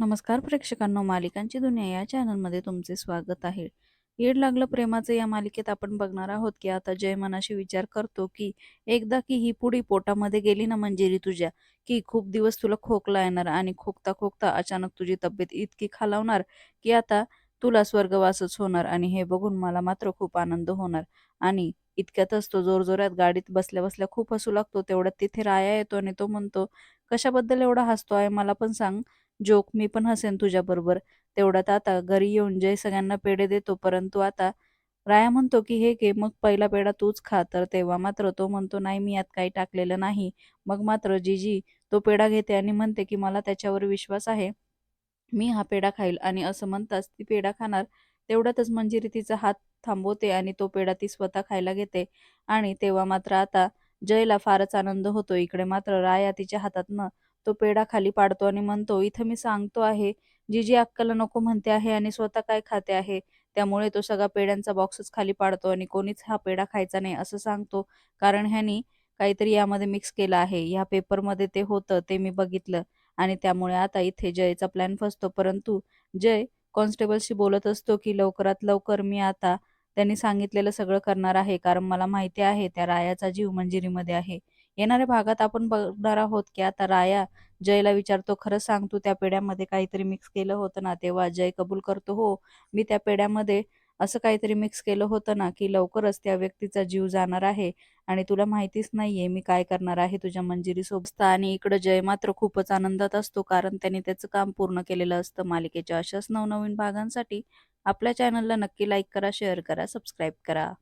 नमस्कार प्रेक्षकांनो मालिकांची दुनिया या चॅनलमध्ये तुमचे स्वागत आहे. येड लागलं प्रेमाचं या मालिकेत आपण बघणार आहोत की आता जय मनाशी विचार करतो की एकदा की ही पुडी पोटामध्ये गेली ना मंजिरी तुझ्या की खूप दिवस तुला खोकला येणार आणि खोकता खोकता अचानक तुझी तब्येत इतकी खालावणार की आता तुला स्वर्गवासच होणार आणि हे बघून मला मात्र खूप आनंद होणार. आणि इतक्यातच तो जोरजोरात गाडीत बसल्या बसल्या खूप हसू लागतो तेवढ्यात तिथे राया येतो आणि तो म्हणतो कशाबद्दल एवढा हसतो आहे मला पण सांग. जोक मी पण हसेन तुझ्याबरोबर. तेवढ्यात आता घरी येऊन जय सगळ्यांना पेढे देतो. परंतु आता राया म्हणतो की हे घे मग पहिला पेढा तूच खा. तर तेव्हा मात्र तो म्हणतो नाही मी यात काही टाकलेलं नाही. मग मात्र जीजी तो पेढा घेते आणि म्हणते की मला त्याच्यावर विश्वास आहे. मी हा पेढा खाईल. आणि असं म्हणताच ती पेढा खाणार. तेवढ्यातच मंजिरी तिचा हात थांबवते आणि तो पेढा ती स्वतः खायला घेते. आणि तेव्हा मात्र आता जयला फारच आनंद होतो. इकडे मात्र राया तिच्या हातातनं तो पेढा खाली पाडतो आणि म्हणतो इथं मी सांगतो आहे जी जी अक्काला नको म्हणते आहे आणि स्वतः काय खाते आहे त्यामुळे तो सगळा पेढ्यांचा बॉक्सच खाली पाडतो आणि कोणीच हा पेढा खायचा नाही असं सांगतो. कारण ह्यानी काहीतरी यामध्ये मिक्स केलं आहे. ह्या पेपरमध्ये ते होतं ते मी बघितलं आणि त्यामुळे आता इथे जयचा प्लॅन फसतो. परंतु जय कॉन्स्टेबलशी बोलत असतो की लवकरात लवकर मी आता त्यांनी सांगितलेलं सगळं करणार आहे कारण मला माहिती आहे त्या रायाचा जीव मंजिरीमध्ये आहे. येणाऱ्या भागात आपण बघणार आहोत की आता राया जयला विचारतो खरं सांग तू त्या पेढ्यामध्ये काहीतरी मिक्स केलं होतं ना? तेव्हा जय कबूल करतो हो मी त्या पेढ्यामध्ये असं काहीतरी मिक्स केलं होतं ना की लवकरच त्या व्यक्तीचा जीव जाणार आहे आणि तुला माहितीच नाहीये मी काय करणार आहे तुझ्या मंजिरी सोबत आणि इकडं जय मात्र खूपच आनंदात असतो कारण त्याने त्याचं काम पूर्ण केलेलं असतं मालिकेच्या अशाच नवनवीन भागांसाठी. आपल्या चॅनलला नक्की लाईक करा शेअर करा सबस्क्राईब करा.